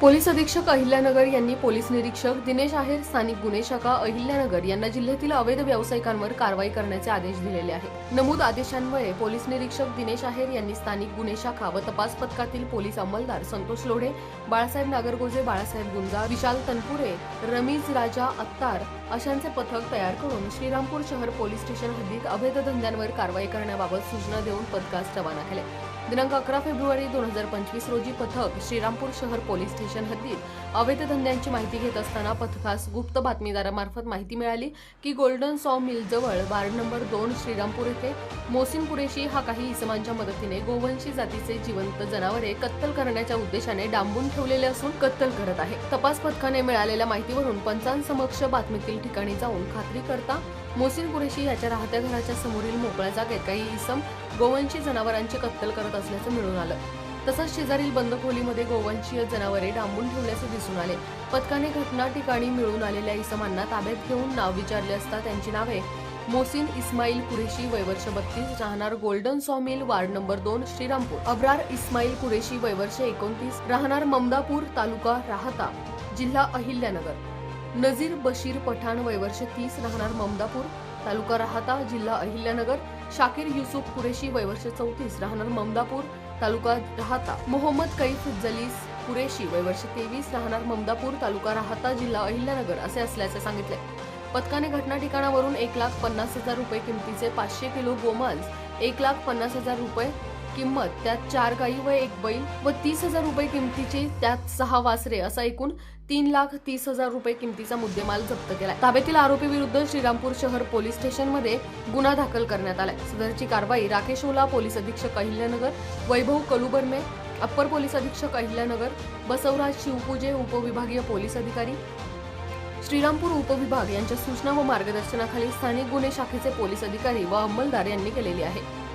Police अधीक्षक अहिल्यानगर यांनी police निरीक्षक दिनेश आहेर स्थानिक गुन्हे शाखा अहिल्यानगर यांना जिल्ह्यातील अवैध व्यावसायिकांवर कारवाई करण्याचे आदेश दिलेले आहेत. नमूद आदेशान्वये पोलीस निरीक्षक दिनेश आहेर यांनी स्थानिक गुन्हे शाखा व तपास पथकातील पोलीस अंमलदार संतोष लोढे बाळासाहेब नागरगोजे बाळासाहेब गुंजा विशाल तनपुरे रमीज राजा अत्तार अशांचे पथक तयार करून श्रीरामपूर शहर पोलीस स्टेशन हद्दीत अवैध धंद्यांवर कारवाई करण्याबाबत सूचना देऊन पथकास रवाना केले. दिनांक अकरा फेब्रुवारी दोन हजार पंचवीस रोजी पथक श्रीरामपूर शहर पोलीस स्टेशन हद्दीत अवैध धंद्यांची माहिती घेत असताना पथकास गुप्त बातमीदारामार्फत माहिती मिळाली की गोल्डन सॉ मिलजवळ वार्ड नंबर दोन श्रीरामपूर येथे मोसिन कुरेशी हा काही इसमांच्या मदतीने गोवंशी जातीचे जिवंत जनावरे कत्तल करण्याच्या उद्देशाने डांबून ठेवलेले असून कत्तल करत आहे. तपास पथकाने मिळालेल्या माहितीवरून पंचांसमक्ष बातमीतील ठिकाणी जाऊन खात्री करता मोसिन कुरेशी याच्या राहत्या घराच्या समोरील मोकळ्या जागेत काही इसम गोवंशी जनावरांची कत्तल करत असल्याचं मिळून आलं. तसंच शेजारील बंद खोलीमध्ये गोवंशीय जनावरे डांबून ठेवल्याचे दिसून आले. पथकाने घटना ठिकाणी मिळून आलेल्या इसमांना ताब्यात घेऊन नाव विचारले असता त्यांची नावे मोसिन इस्माईल कुरेशी वयवर्ष बत्तीस राहणार golden saw mill ward number दोन श्रीरामपूर. अब्रार इस्माईल कुरेशी वयवर्ष एकोणतीस राहणार ममदापूर तालुका राहता जिल्हा अहिल्यानगर. नजीर बशीर पठाण वयवर्ष तीस राहणार ममदापूर. तालुका राहता जिल्हा अहिल्यानगर. शाकीर युसुफ कुरेशी वयवर्ष चौतीस राहणार ममदापूर. तालुका राहता मोहम्मद कैफ जलीस कुरेशी वयवर्ष तेवीस राहणार ममदापूर. तालुका राहता जिल्हा अहिल्यानगर असे असल्याचे सांगितले. पथकाने घटना ठिकाणावरून एक लाख पन्नास हजार रुपये किमतीचे पाचशे किलो गोमांस एक लाख पन्नास हजार रुपये किंमत त्यात चार गायी व एक बैल व तीस हजार रुपये किमतीचे त्यात सहा वासरे असा एकूण तीन लाख तीस हजार रुपये किमतीचा मुद्देमाल जप्त केला ताब्यातील आरोपी विरुद्ध श्रीरामपूर शहर पोलीस स्टेशनमध्ये गुन्हा दाखल करण्यात आलाय. सदरची कारवाई राकेश ओला पोलीस अधीक्षक अहिल्यानगर वैभव कलुबर्मे अप्पर पोलीस अधीक्षक अहिल्यानगर बसवराज शिवपूजे उपविभागीय पोलीस अधिकारी श्रीरामपूर उपविभाग यांच्या सूचना व मार्गदर्शनाखाली स्थानिक गुन्हे शाखेचे पोलीस अधिकारी व अंमलदार यांनी केलेली आहे.